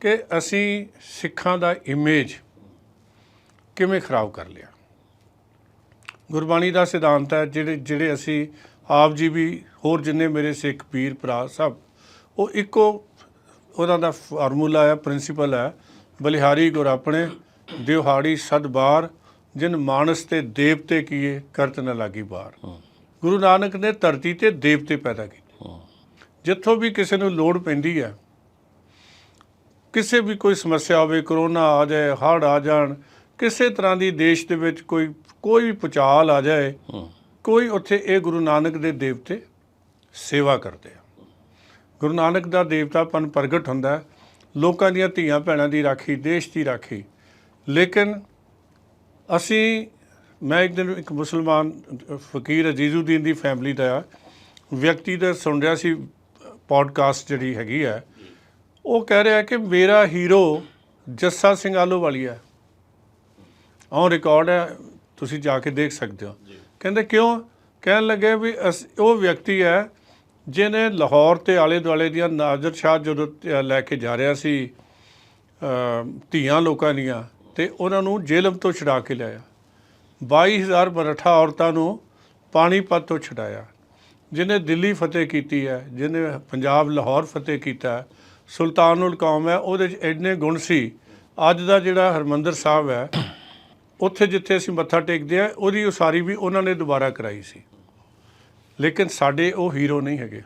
ਕਿ ਅਸੀਂ ਸਿੱਖਾਂ ਦਾ ਇਮੇਜ ਕਿਵੇਂ ਖਰਾਬ ਕਰ ਲਿਆ? ਗੁਰਬਾਣੀ ਦਾ ਸਿਧਾਂਤ ਹੈ ਜਿਹੜੇ ਜਿਹੜੇ ਅਸੀਂ ਆਪ ਜੀ ਵੀ ਹੋਰ ਜਿੰਨੇ ਮੇਰੇ ਸਿੱਖ ਪੀਰ ਭਰਾ ਸਭ ਉਹ ਇੱਕੋ ਉਹਨਾਂ ਦਾ ਫਾਰਮੂਲਾ ਹੈ ਪ੍ਰਿੰਸੀਪਲ ਹੈ ਬਲਿਹਾਰੀ ਗੁਰ ਆਪਣੇ ਦਿਵਹਾੜੀ ਸਦਬਾਰ ਜਿਨ ਮਾਨਸ ਤੇ ਦੇਵਤੇ ਕੀਏ ਕਰਤ ਨ ਲਾਗੀ ਬਾਰ। ਗੁਰੂ ਨਾਨਕ ਨੇ ਧਰਤੀ ਤੇ ਦੇਵਤੇ ਪੈਦਾ ਕੀਤੇ। ਜਿੱਥੋਂ ਵੀ ਕਿਸੇ ਨੂੰ ਲੋੜ ਪੈਂਦੀ ਹੈ ਕਿਸੇ ਵੀ ਕੋਈ ਸਮੱਸਿਆ ਹੋਵੇ ਕਰੋਨਾ ਆ ਜਾਏ ਹੜ੍ਹ ਆ ਜਾਣ ਕਿਸੇ ਤਰ੍ਹਾਂ ਦੀ ਦੇਸ਼ ਦੇ ਵਿੱਚ ਕੋਈ ਕੋਈ ਵੀ ਪੁਚਾਲ ਆ ਜਾਏ ਕੋਈ ਉੱਥੇ ਇਹ ਗੁਰੂ ਨਾਨਕ ਦੇ ਦੇਵਤੇ ਸੇਵਾ ਕਰਦੇ ਆ। ਗੁਰੂ ਨਾਨਕ ਦਾ ਦੇਵਤਾਪਨ ਪ੍ਰਗਟ ਹੁੰਦਾ ਲੋਕਾਂ ਦੀਆਂ ਧੀਆਂ ਭੈਣਾਂ ਦੀ ਰਾਖੀ ਦੇਸ਼ ਦੀ ਰਾਖੀ। ਲੇਕਿਨ ਅਸੀਂ ਮੈਂ ਇੱਕ ਦਿਨ ਇੱਕ ਮੁਸਲਮਾਨ ਫਕੀਰ ਅਜੀਜ਼ੁਦੀਨ ਦੀ ਫੈਮਿਲੀ ਦਾ ਵਿਅਕਤੀ ਦਾ ਸੁਣ ਰਿਹਾ ਸੀ ਪੋਡਕਾਸਟ ਜਿਹੜੀ ਹੈਗੀ ਹੈ। ਉਹ ਕਹਿ ਰਿਹਾ ਕਿ ਮੇਰਾ ਹੀਰੋ ਜੱਸਾ ਸਿੰਘ ਆਲੋਵਾਲੀਆ ਹੈ। ਔਨ ਰਿਕਾਰਡ ਹੈ ਤੁਸੀਂ ਜਾ ਕੇ ਦੇਖ ਸਕਦੇ ਹੋ। ਕਹਿੰਦੇ ਕਿਉਂ? ਕਹਿਣ ਲੱਗੇ ਵੀ ਉਹ ਵਿਅਕਤੀ ਹੈ ਜਿਹਨੇ ਲਾਹੌਰ ਤੇ ਆਲੇ ਦੁਆਲੇ ਦੀਆਂ ਨਾਜ਼ਰ ਸ਼ਾਹ ਜਦੋਂ ਲੈ ਕੇ ਜਾ ਰਿਹਾ ਸੀ ਧੀਆਂ ਲੋਕਾਂ ਦੀਆਂ ਤੇ ਉਹਨਾਂ ਨੂੰ ਜੇਲਮ ਤੋਂ ਛੁਡਾ ਕੇ ਲਿਆਇਆ। 22000 ਮਰਾਠਾ ਔਰਤਾਂ ਨੂੰ ਪਾਣੀਪਤ ਤੋਂ ਛੁਡਾਇਆ। ਜਿਹਨੇ ਦਿੱਲੀ ਫਤਿਹ ਕੀਤੀ ਹੈ ਜਿਹਨੇ ਪੰਜਾਬ ਲਾਹੌਰ ਫਤਿਹ ਕੀਤਾ ਸੁਲਤਾਨੁਲ ਕੌਮ ਹੈ, ਉਹਦੇ 'ਚ ਇੰਨੇ ਗੁਣ ਸੀ। ਅੱਜ ਦਾ ਜਿਹੜਾ ਹਰਮੰਦਰ ਸਾਹਿਬ ਹੈ, ਉੱਥੇ ਜਿੱਥੇ ਅਸੀਂ ਮੱਥਾ ਟੇਕਦੇ ਆ ਉਹਦੀ ਉਸਾਰੀ ਵੀ ਉਹਨਾਂ ਨੇ ਦੁਬਾਰਾ ਕਰਾਈ ਸੀ। ਲੇਕਿਨ ਸਾਡੇ ਉਹ ਹੀਰੋ ਨਹੀਂ ਹੈਗੇ।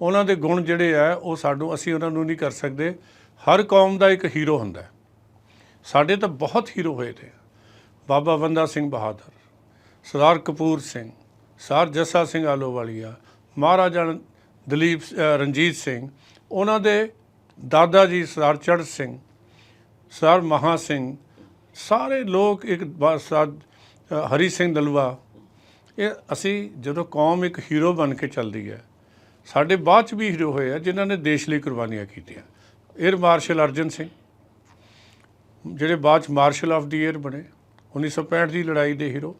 ਉਹਨਾਂ ਦੇ ਗੁਣ ਜਿਹੜੇ ਆ, ਉਹ ਸਾਨੂੰ, ਅਸੀਂ ਉਹਨਾਂ ਨੂੰ ਨਹੀਂ ਕਰ ਸਕਦੇ। ਹਰ ਕੌਮ ਦਾ ਇੱਕ ਹੀਰੋ ਹੁੰਦਾ ਸਾਡੇ ਤਾਂ ਬਹੁਤ ਹੀਰੋ ਹੋਏ ਤੇ। ਬਾਬਾ ਬੰਦਾ ਸਿੰਘ ਬਹਾਦਰ, ਸਰਦਾਰ ਕਪੂਰ ਸਿੰਘ ਸਰ ਜੱਸਾ ਸਿੰਘ ਆਲੋਵਾਲੀਆ, ਮਹਾਰਾਜਾ ਦਲੀਪ ਰਣਜੀਤ ਸਿੰਘ ਉਹਨਾਂ ਦੇ ਦਾਦਾ ਜੀ ਸਰਦਾਰ ਚੜ੍ਹ ਸਿੰਘ ਸਰ ਮਹਾ ਸਿੰਘ, ਸਾਰੇ ਲੋਕ ਇੱਕ ਬਾ- ਹਰੀ ਸਿੰਘ ਦਲਵਾ, ਇਹ ਅਸੀਂ ਜਦੋਂ ਕੌਮ ਇੱਕ ਹੀਰੋ ਬਣ ਕੇ ਚੱਲਦੀ ਹੈ, ਸਾਡੇ ਬਾਅਦ ਚ ਵੀ ਹੀਰੋ ਹੋਏ ਆ, ਜਿਨ੍ਹਾਂ ਨੇ ਦੇਸ਼ ਲਈ ਕੁਰਬਾਨੀਆਂ ਕੀਤੀਆਂ। 에ਅਰ ਮਾਰਸ਼ਲ ਅਰਜਨ ਸਿੰਘ, ਜਿਹੜੇ ਬਾਅਦ ਚ ਮਾਰਸ਼ਲ ਆਫ ਦੀ 에ਅਰ ਬਣੇ 1965 ਦੀ ਲੜਾਈ ਦੇ ਹੀਰੋ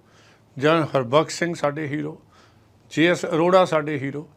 ਜਨ ਹਰਬਖਸ਼ ਸਿੰਘ ਸਾਡੇ ਹੀਰੋ ਜੀਐਸ ਅਰੋੜਾ ਸਾਡੇ ਹੀਰੋ